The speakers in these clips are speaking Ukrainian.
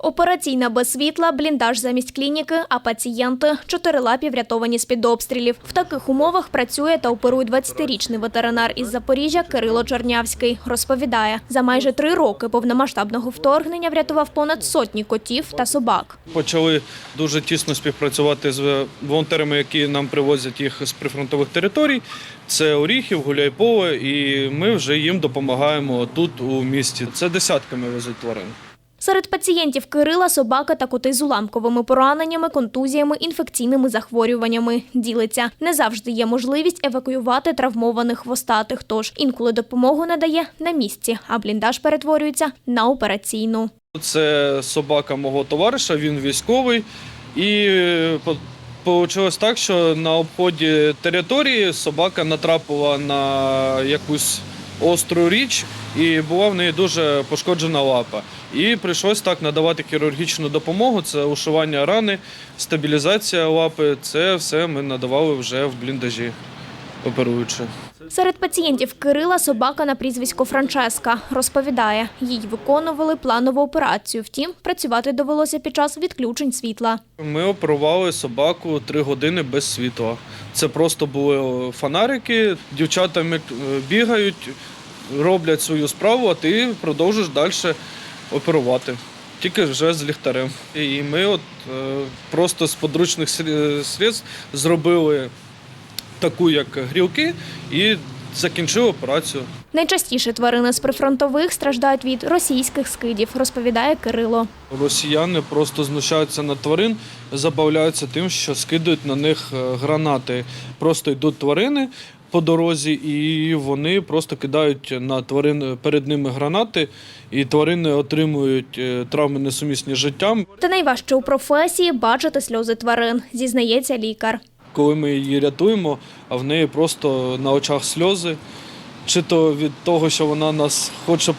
Операційна без світла, бліндаж замість клініки, а пацієнти чотирилапі врятовані з-під обстрілів. В таких умовах працює та оперує 20-річний ветеринар із Запоріжжя Кирило Чорнявський. Розповідає, за майже три роки повномасштабного вторгнення врятував понад сотні котів та собак. Почали дуже тісно співпрацювати з волонтерами, які нам привозять їх з прифронтових територій. Це Оріхів, Гуляйполе, і ми вже їм допомагаємо тут у місті. Це десятками везуть тварин. Серед пацієнтів Кирила собака та коти з уламковими пораненнями, контузіями, інфекційними захворюваннями. Ділиться. Не завжди є можливість евакуювати травмованих хвостатих, тож інколи допомогу надає на місці, а бліндаж перетворюється на операційну. Це собака мого товариша, він військовий. І вийшло так, що на обході території собака натрапила на якусь остру річ, і була в неї дуже пошкоджена лапа. І прийшлось так надавати хірургічну допомогу. Це ушивання рани, стабілізація лапи. Це все ми надавали вже в бліндажі, оперуючи. Серед пацієнтів Кирила собака на прізвисько Франческа. Розповідає, їй виконували планову операцію. Втім, працювати довелося під час відключень світла. Ми оперували собаку три години без світла. Це просто були фонарики, дівчата бігають, роблять свою справу, а ти продовжуєш далі оперувати. Тільки вже з ліхтарем. І ми от е, просто з подручних средств зробили таку, як грілки, і закінчили операцію. Найчастіше тварини з прифронтових страждають від російських скидів, розповідає Кирило. Росіяни просто знущаються над тварин, забавляються тим, що скидають на них е, гранати. Просто йдуть тварини по дорозі, і вони просто кидають на тварин перед ними гранати, і тварини отримують е, травми несумісні з життям. Та найважче у професії бачити сльози тварин, зізнається лікар. Коли ми її рятуємо, а в неї просто на очах сльози. Чи то від того, що вона нас хоче е,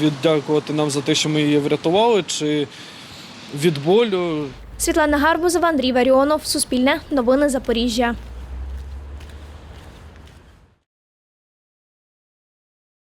віддякувати нам за те, що ми її врятували, чи від болю, Світлана Гарбузова, Андрій Варіонов, Суспільне, Новини Запоріжжя.